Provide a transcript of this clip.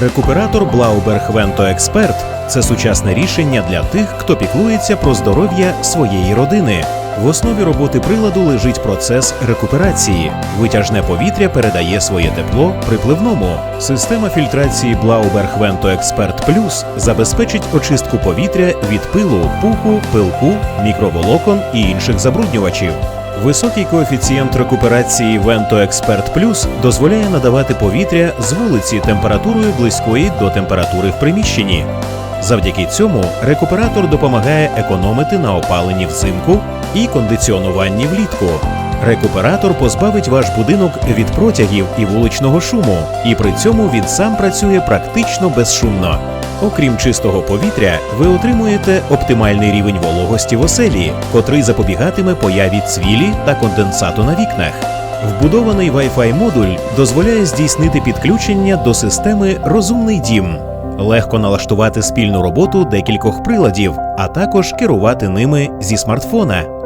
Рекуператор Blauberg Vento Expert – це сучасне рішення для тих, хто піклується про здоров'я своєї родини. В основі роботи приладу лежить процес рекуперації. Витяжне повітря передає своє тепло припливному. Система фільтрації Blauberg Vento Expert Plus забезпечить очистку повітря від пилу, пуху, пилку, мікроволокон і інших забруднювачів. Високий коефіцієнт рекуперації Vento Expert Plus дозволяє надавати повітря з вулиці температурою близької до температури в приміщенні. Завдяки цьому рекуператор допомагає економити на опаленні взимку і кондиціонуванні влітку. Рекуператор позбавить ваш будинок від протягів і вуличного шуму, і при цьому він сам працює практично безшумно. Окрім чистого повітря, ви отримуєте оптимальний рівень вологості в оселі, котрий запобігатиме появі цвілі та конденсату на вікнах. Вбудований Wi-Fi модуль дозволяє здійснити підключення до системи Розумний дім, легко налаштувати спільну роботу декількох приладів, а також керувати ними зі смартфона.